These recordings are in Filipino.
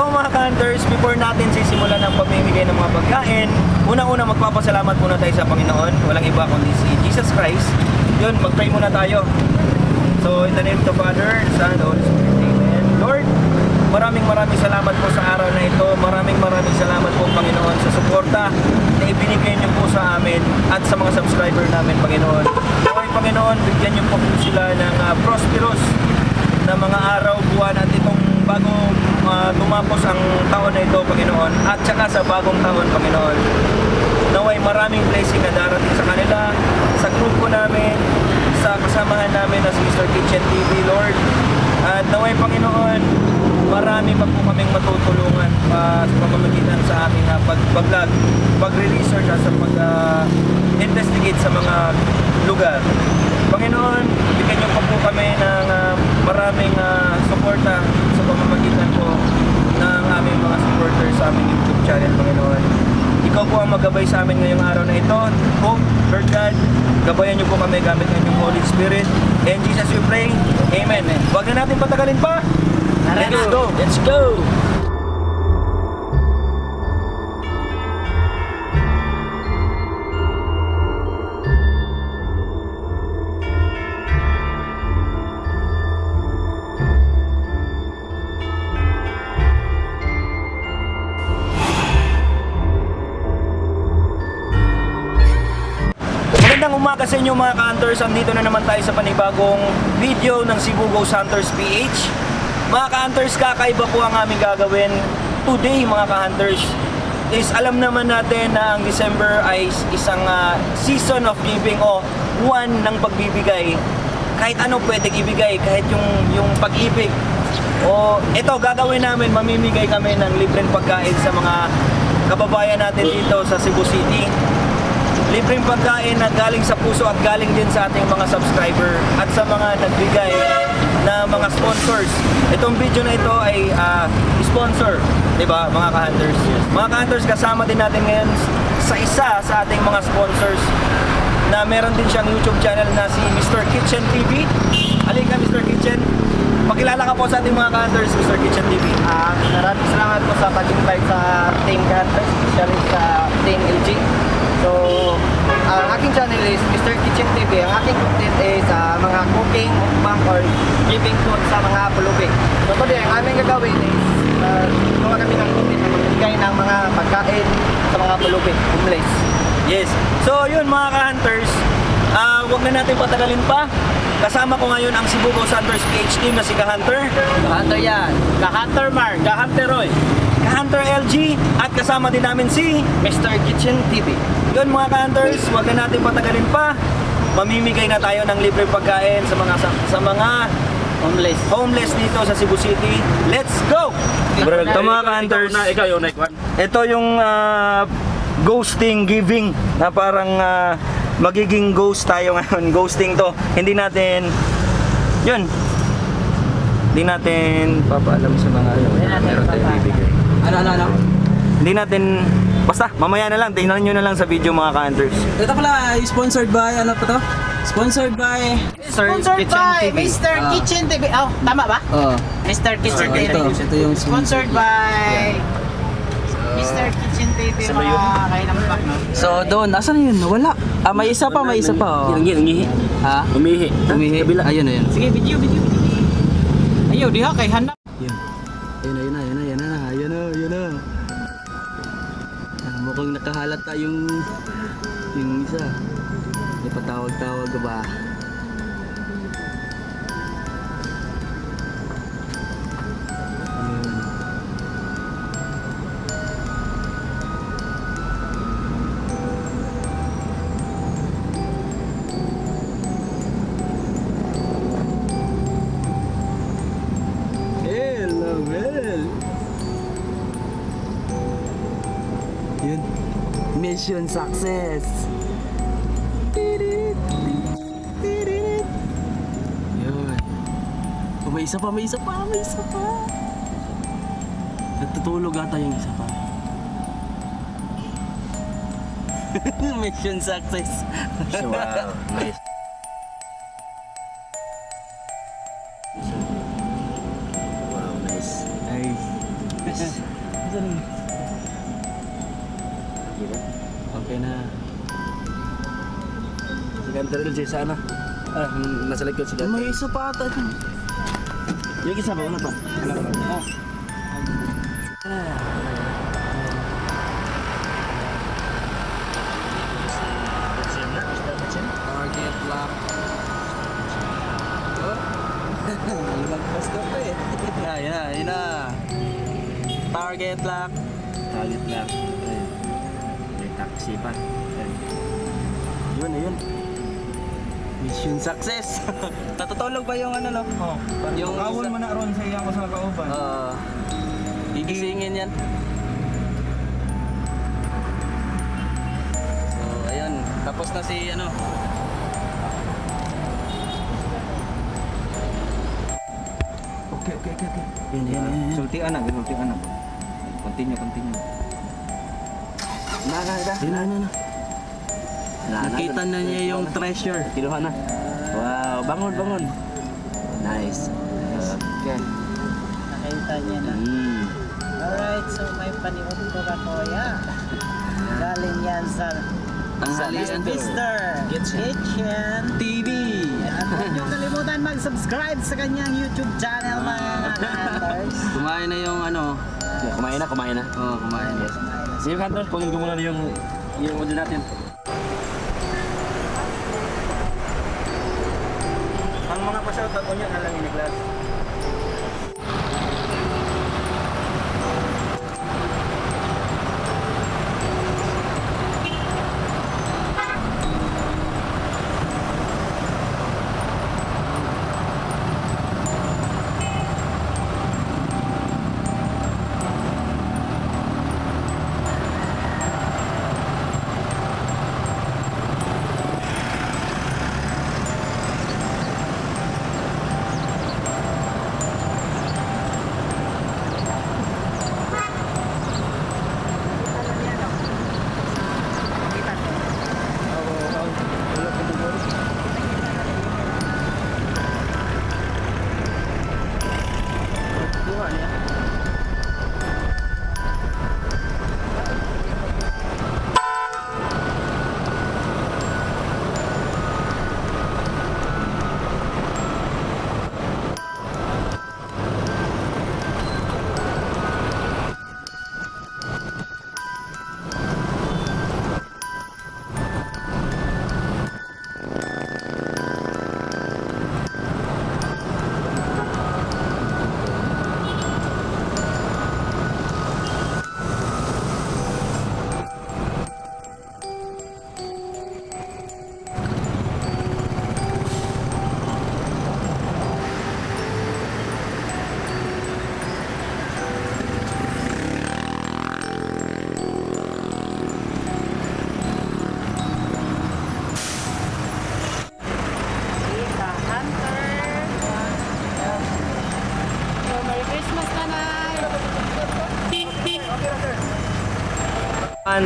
So mga ka-hunters, before natin sisimulan ang pamimigay ng mga pagkain, unang-una magpapasalamat muna tayo sa Panginoon. Walang iba kundi si Jesus Christ. Yun, mag-pray muna tayo. So in the name of the Father, Son, and Holy Spirit. Amen. Lord, maraming maraming salamat po sa araw na ito. Maraming maraming salamat po Panginoon sa suporta na ibinigay niyo po sa amin at sa mga subscriber namin Panginoon. Naway Panginoon, bigyan niyo po po sila ng ah, prosperous na mga araw, buwan at bago ah, tumapos ang taon na ito Panginoon at saka sa bagong taon Panginoon naway maraming blessing na darating sa kanila, sa grupo namin, sa kasamahan namin na si Mr. Kitchen TV, Lord. At naway Panginoon, marami pa po kaming matutulungan pa sa pamamagitan sa aming uh, pag-vlog, pag-research at sa pag-investigate sa mga lugar. Panginoon, bigyan niyo pa po kami ng ah, maraming uh, suporta sa pamamagitan po ng aming mga supporters sa aming YouTube channel, Panginoon. Ikaw po ang magabay sa amin ngayong araw na ito. Hope, Lord God, gabayan niyo po kami gamit ng inyong Holy Spirit. In Jesus we pray. Amen. Huwag na natin patagalin pa. Let's go. Let's go! Umaga sa inyo mga ka-hunters. Andito na naman tayo sa panibagong video ng Cebu Ghost Hunters PH. Mga ka-hunters, kakaiba po ang aming gagawin today mga ka-hunters. Is alam naman natin na ang December ay isang ah, season of giving o buwan ng pagbibigay. Kahit ano pwedeng ibigay, kahit yung, yung pag-ibig. O ito gagawin namin, mamimigay kami ng libreng pagkain sa mga kababayan natin dito sa Cebu City libreng pagkain na galing sa puso at galing din sa ating mga subscriber at sa mga nagbigay na mga sponsors. Itong video na ito ay ah, sponsor, 'di ba, mga ka-hunters? Mga ka-hunters kasama din natin ngayon sa isa sa ating mga sponsors na meron din siyang YouTube channel na si Mr. Kitchen TV. Halika Mr. Kitchen. Pakilala ka po sa ating mga ka-hunters, Mr. Kitchen TV. Ah, maraming salamat po sa pag-invite sa Team Hunters, especially sa Team LG. So, ang aking channel is Mr. Kitchen TV. Ang aking content is ah, mga cooking, mukbang, or giving food sa mga pulubi. So, today, ang aming gagawin is uh, gawa kami ng content na magbigay ng mga pagkain sa mga pulubi, homeless. Yes. So yun mga ka-hunters, ah wag na natin patagalin pa. Kasama ko ngayon ang Cebu Ghost Hunters PH team na si Ka-Hunter, Hunter yan. Ka-Hunter Mark, Ka-Hunter Roy, Ka-Hunter LG, at kasama din namin si Mr. Kitchen TV. Yun mga ka-hunters, wag na natin patagalin pa. Mamimigay na tayo ng libre pagkain sa mga sa, sa mga Homeless. homeless dito sa Cebu City. Let's go! Ito mga ka-hunters, Na, ikaw yung one. ito yung ah, ghosting giving na parang ah, magiging ghost tayo ngayon. Ghosting to. Hindi natin yun. Hindi natin papaalam sa mga ano, meron tayong bibigay. Ano, ano, ano? Hindi natin basta mamaya na lang tingnan niyo na lang sa video mga ka-hunters. Ito pala, sponsored by, ano pa to? Sponsored by... Sponsored by Mr. Ah. Kitchen TV. Oh, tama ba? Oh, Mr. Kitchen TV. ito, ito yung Sponsored by Mr. Kitchen TV mga kainampak. So, doon, asan na yun? Wala. Ah, may isa pa, may isa pa. Oh. Nangihi, nangihi. Ha? Umihi. Umihi. Ayun, ayun. Sige, video, video, video. Ayaw, diha kay hanap. Nakahalat tayong yung isa. May patawag-tawag ba? Mission success. Yun. Oh, may isa pa, may isa pa, may isa pa. Nagtutulog ata yung isa pa. Mission success. Wow. Nice. Si Hunter LJ sana. Ah, nasa likod si Hunter. May isa pa ata dyan. Yung isa ba? Wala pa? Wala pa. Oh. Target lock. Lagpas ka pa eh. Yan na, yan na. Target lock. Lang. Ayun. May taxi pa. Yun, ayun. Mission success. Natutulog ba yung ano no? Oh, Yung kawon mo na ron sa iyang ko sa kauban. Uh, gigisingin yan. So, ayun. Tapos na si ano. okay, okay, okay, okay. Yun, yun, yun. yun. Sulti anak, sulti anak. Continue, continue. Na, na, na. Na, na. Na, na. Nakita na niya yung treasure. Kinuha na. Wow, bangon, bangon. Nice. Okay. Nakita niya na. Mm. Alright, so may paniod ko ka kuya. Galing yan sa Tanghalian Mr. Kitchen. TV. At huwag niyo kalimutan mag-subscribe sa kanyang YouTube channel mga hunters. Kumain na yung ano. Yeah, kumain na, kumain na. Oh, kumain. Yes. Sige, Hunter, kunin ko muna yung yung audio natin. Ang mga pa-shoutout ko niya na lang ni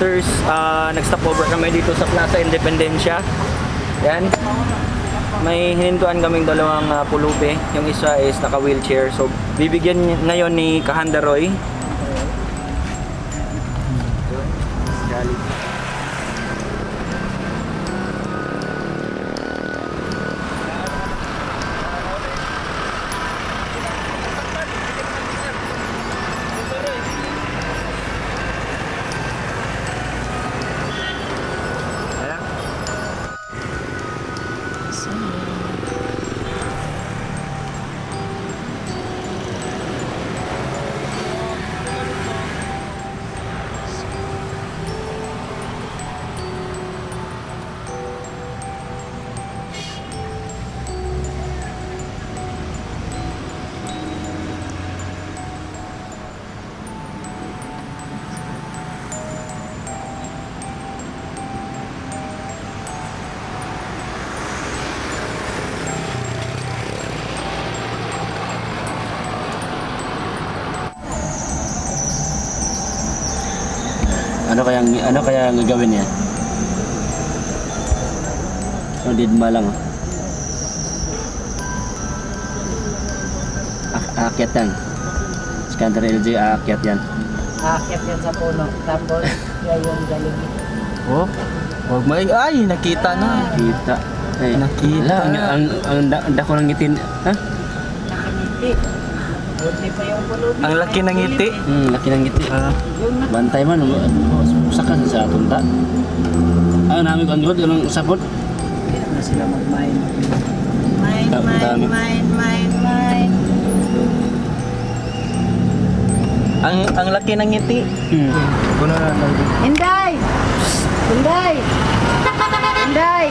Hunters, ah, nag-stop over kami dito sa Plaza Independencia. Yan. May hinintuan kaming dalawang ah, pulubi. Yung isa is naka-wheelchair. So, bibigyan ngayon ni Kahanda Roy. Ano kaya ano kaya ang gagawin niya? Ang didma lang. oh. Ak akyat lang. Canter LG aakyat yan. Aakyat yan sa puno. Tapos, yan yung Jollibee. Oh, wag may... Ay, nakita na. Kita. Eh, Nakita. Ang, ang, ang, ang dako ng ngitin. Ha? Nakangiti. Buti pa yung puno. Ang laki ng ngiti. Hmm, laki ng ngiti. Ah, Bantay man, usa ka sa tunta. Ah, namin ko ang ganun usapot. na sila mag-mine. Mine, Da- mine, mine, mine, mine. ang ang laki ng ngiti. Hmm. Kuno na lang. Inday! Inday! Inday!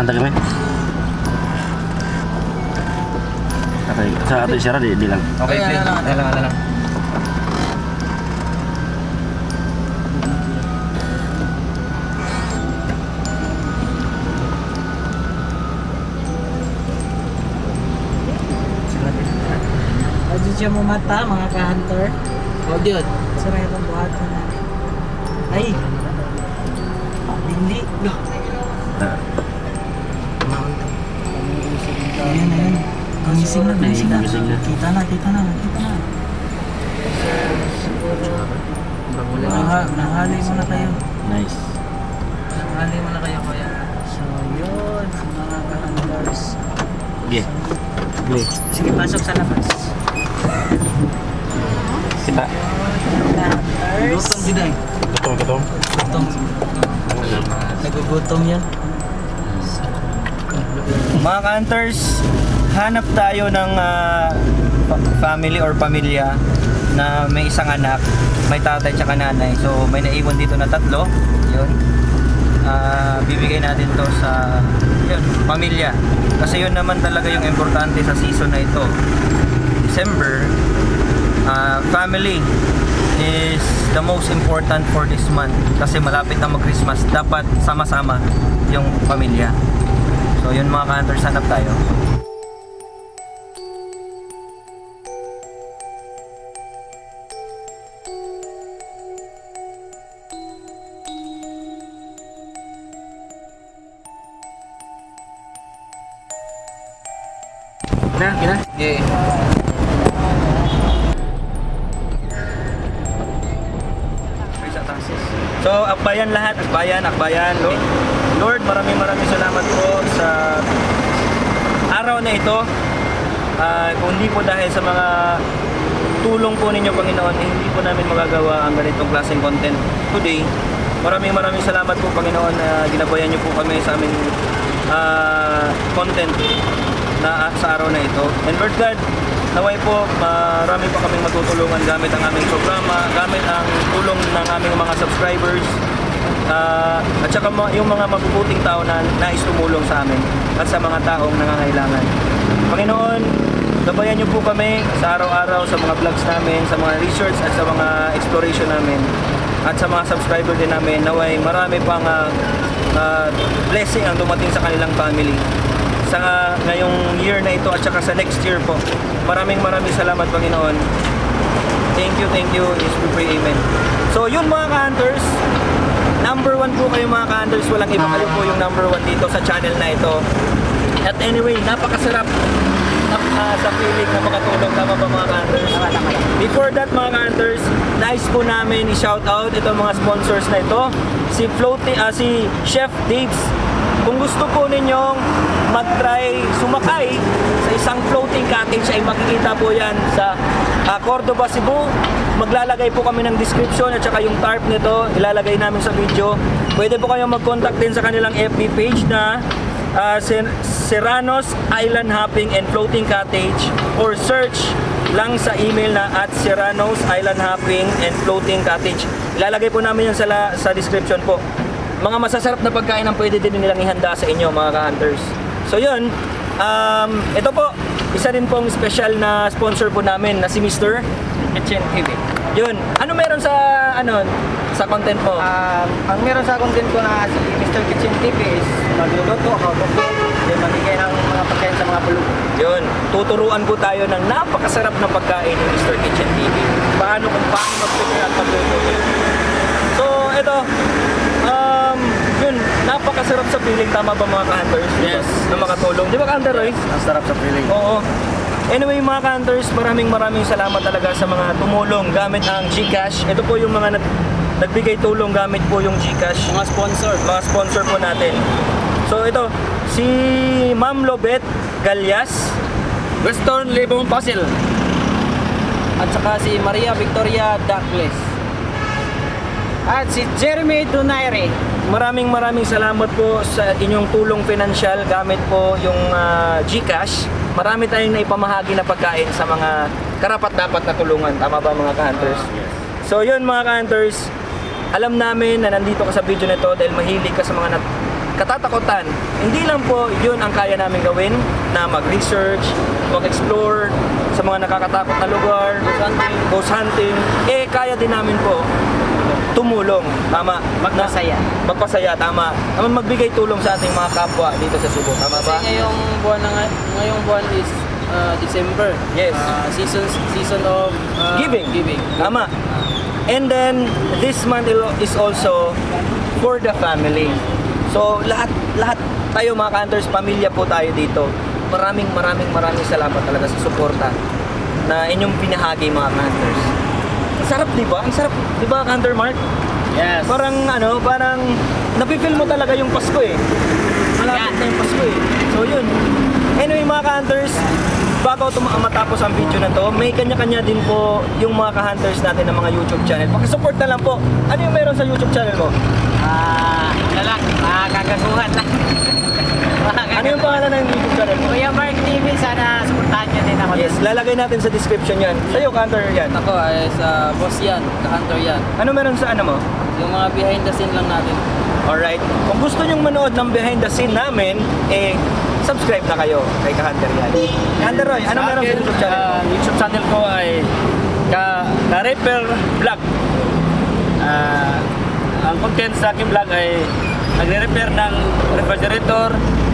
Nanta kami. Okay, sa ato isara di, di lang. Okay, Ay, play. ano lang, Ano lang, ano lang. Siya mo mata, mga ka-hunter. Oh, diyan. Sa may buhato na. Ay! Hindi. Ah, Ayan, ayan. Gumising na, gumising na. Kita na, kita na, kita na. Naha, nahali mo na kayo. nice. Nahali mo na kayo, kuya. So, yun, mga ka-hunters. Okay. Play. Sige, pasok sa labas. Kita. Ka-hunters. Gutom din ay. Gutom, gutom. Gutom. Nagugutom yan. Mga ka-hunters, hanap tayo ng fa- family or pamilya na may isang anak, may tatay tsaka nanay. So may naiwan dito na tatlo. Yun. Ah, bibigay natin to sa yun, pamilya. Kasi yun naman talaga yung importante sa season na ito. December, ah, family is the most important for this month kasi malapit na mag-Christmas. Dapat sama-sama yung pamilya. So yun mga ka-hunters, hanap tayo. Na, kina. Yeah. So, akbayan lahat, akbayan, akbayan. Lord, Lord maraming maraming salamat po sa araw na ito. Ah, kung hindi po dahil sa mga tulong po ninyo, Panginoon, eh, hindi po namin magagawa ang ganitong klaseng content today. Maraming maraming salamat po, Panginoon, na ginabayan niyo po kami sa aming ah, content na sa araw na ito. And Lord God, naway po marami pa kaming matutulungan gamit ang aming programa, gamit ang tulong ng aming mga subscribers, ah, at saka yung mga mabubuting tao na nais tumulong sa amin at sa mga taong nangangailangan. Panginoon, gabayan niyo po kami sa araw-araw sa mga vlogs namin, sa mga research at sa mga exploration namin at sa mga subscriber din namin naway marami pang ah, ah, blessing ang dumating sa kanilang family sa ngayong year na ito at saka sa next year po. Maraming maraming salamat Panginoon. Thank you, thank you. Yes, we pray, amen. So yun mga ka-hunters, number one po kayo mga ka-hunters. Walang iba kayo po yung number one dito sa channel na ito. At anyway, napakasarap uh, sa feeling na makatulong. Tama ba mga ka-hunters? Before that mga ka-hunters, nice po namin i-shout out itong mga sponsors na ito. Si Floating, ah, si Chef Dave's kung gusto po ninyong mag-try sumakay sa isang floating cottage ay makikita po yan sa ah, Cordoba, Cebu. Maglalagay po kami ng description at saka yung tarp nito ilalagay namin sa video. Pwede po kayong mag-contact din sa kanilang FB page na ah, Ser- Serranos Island Hopping and Floating Cottage or search lang sa email na at Serranos Island Hopping and Floating Cottage. Ilalagay po namin yan sa, sa description po. Mga masasarap na pagkain ang pwede din nilang ihanda sa inyo mga ka-hunters. So yun, um, ito po, isa rin pong special na sponsor po namin na si Mr. Kitchen TV. Yun, ano meron sa ano sa content mo? Um, ang meron sa content ko na si Mr. Kitchen TV is magluluto, how to cook, then mamigay ng mga pagkain sa mga bulog. Yun, tuturuan po tayo ng napakasarap na pagkain ng Mr. Kitchen TV. Paano kung paano mag-prepare at magluto. So, ito, napakasarap sa feeling. Tama ba mga ka-hunters? Yes. Na makatulong. Di ba ka-hunter, Roy? Ang sarap sa feeling. Oo. Anyway, mga ka-hunters, maraming maraming salamat talaga sa mga tumulong gamit ang GCash. Ito po yung mga nag- nagbigay tulong gamit po yung GCash. Mga sponsor. mga sponsor po natin. So ito, si Ma'am Lobet Galyas, Western Libong Puzzle. At saka si Maria Victoria Douglas. At si Jeremy Donaire. maraming maraming salamat po sa inyong tulong pinansyal gamit po yung ah, GCash. Marami tayong naipamahagi na pagkain sa mga karapat dapat na tulungan. Tama ba mga ka-hunters? So yun mga ka-hunters, alam namin na nandito ka sa video na to dahil mahilig ka sa mga nat- katatakutan. Hindi lang po yun ang kaya namin gawin na mag-research, mag-explore sa mga nakakatakot na lugar, ghost hunting, ghost hunting. Eh, kaya din namin po tumulong, tama. Magpasaya. Na, magpasaya, tama. Tama, magbigay tulong sa ating mga kapwa dito sa Subo, tama Kasi ba? ngayong buwan na nga- ngayong buwan is uh, December. Yes. Uh, season season of uh, Giving. Giving. Tama. And then, this month is also for the family. So, lahat, lahat tayo mga hunters, pamilya po tayo dito. Maraming, maraming, maraming salamat talaga sa suporta na inyong pinahagi mga hunters. Sarap, di ba? Ang sarap, di ba, Hunter Mark? Yes. Parang ano, parang napipil mo talaga yung Pasko eh. Malapit na yung Pasko eh. So yun. Anyway mga ka-hunters, bago tum- matapos ang video na to, may kanya-kanya din po yung mga ka-hunters natin ng mga YouTube channel. Pakisupport na lang po. Ano yung meron sa YouTube channel mo? Ah, ano lang, makakaguhan lang. Ano yung pangalan ng YouTube channel mo? Kuya Mark TV, sana supportahan niyo din ako. Yes, lalagay natin sa description yan. Sa'yo, ka-hunter yan. Ako ay sa boss yan, ka-hunter yan. Ano meron sa ano mo? Yung mga behind the scene lang natin. Alright. Kung gusto nyong manood ng behind the scene namin, eh, subscribe na kayo kay Ka-Hunter yan. Hunter Roy, ano meron sa YouTube channel mo? Ang YouTube channel ko ay ka Ka-Repair Vlog. Ah, ang content sa aking vlog ay nagre-repair ng refrigerator,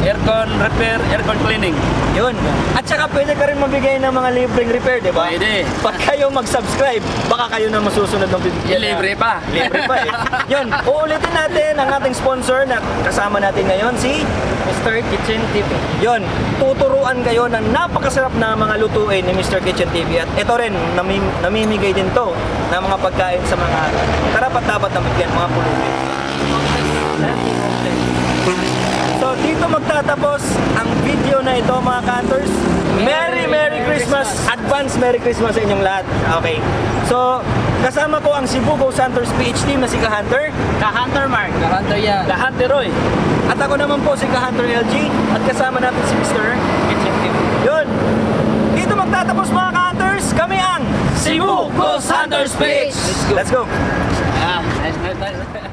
aircon repair, aircon cleaning. Yun. At saka pwede ka rin mabigay ng mga libreng repair, di ba? Pwede. Pag kayo mag-subscribe, baka kayo na masusunod ng bibigyan. Libre pa. Libre pa eh. Yun. Uulitin natin ang ating sponsor na kasama natin ngayon, si Mr. Kitchen TV. Yun, tuturuan kayo ng napakasarap na mga lutuin ni Mr. Kitchen TV at ito rin, namim- namimigay din to ng mga pagkain sa mga karapat dapat na bigyan mga pulubi. So dito magtatapos ang video na ito mga cantors. Merry Merry Christmas! Advance Merry Christmas sa inyong lahat. Okay. So kasama ko ang Cebu Go Santos PH team na si Ka-Hunter Ka-Hunter Mark. Ka-hunter yan. Ni Roy. at ako naman po si Ka-Hunter LG at kasama natin si Mr. Yun. Dito magtatapos mga ka-hunters. Kami ang Cebu Ghost Hunters Page. Let's go. Ah, nice, nice, nice.